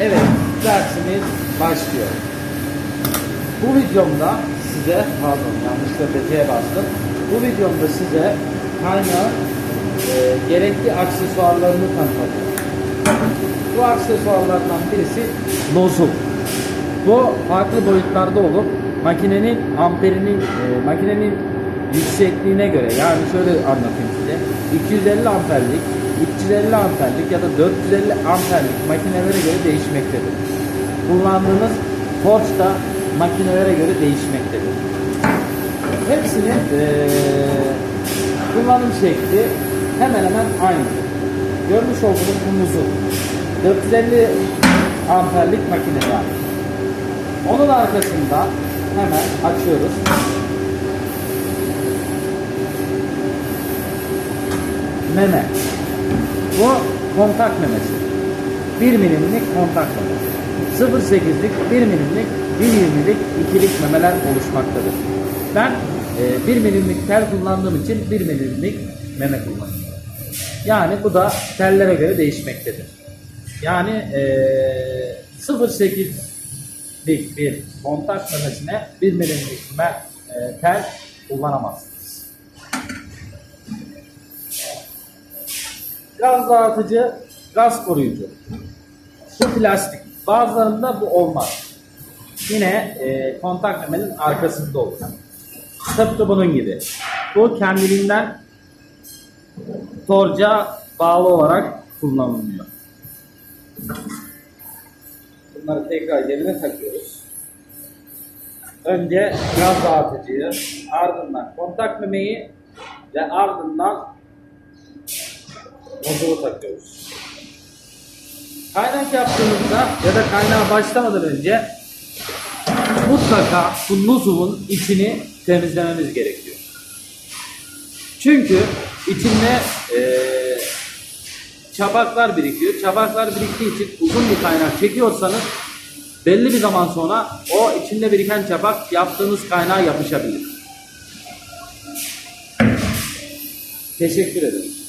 Evet, dersimiz başlıyor. Bu videomda size, pardon yanlışlıkla detaya bastım. Bu videomda size kaynağın e, gerekli aksesuarlarını tanıtacağım. Bu aksesuarlardan birisi nozul. Bu farklı boyutlarda olup makinenin amperinin, e, makinenin yüksekliğine göre yani şöyle anlatayım size. 250 amperlik, 350 amperlik ya da 450 amperlik makinelere göre değişmektedir. Kullandığınız torç da makinelere göre değişmektedir. Hepsinin eee, kullanım şekli hemen hemen aynı. Görmüş olduğunuz bu muzu 450 amperlik makine yani. Onun arkasında hemen açıyoruz. Meme. Bu kontak memesi. 1 milimlik kontak memesi. 0.8'lik, 1 milimlik, 1.20'lik ikilik memeler oluşmaktadır. Ben e, 1 milimlik tel kullandığım için 1 milimlik meme kullanıyorum. Yani bu da tellere göre değişmektedir. Yani e, 0.8'lik bir kontak memesine 1 milimlik me- e, tel kullanamazsınız. Gaz dağıtıcı, gaz koruyucu. Bu plastik. Bazılarında bu olmaz. Yine e, kontak memenin arkasında olur. Tıpkı bunun gibi. Bu kendiliğinden torca bağlı olarak kullanılıyor. Bunları tekrar yerine takıyoruz. Önce gaz dağıtıcıyı, ardından kontak memeyi ve ardından nozulu takıyoruz. Kaynak yaptığımızda ya da kaynağa başlamadan önce mutlaka bu nozulun içini temizlememiz gerekiyor. Çünkü içinde eee çapaklar birikiyor. Çapaklar biriktiği için uzun bir kaynak çekiyorsanız belli bir zaman sonra o içinde biriken çapak yaptığınız kaynağa yapışabilir. Teşekkür ederim.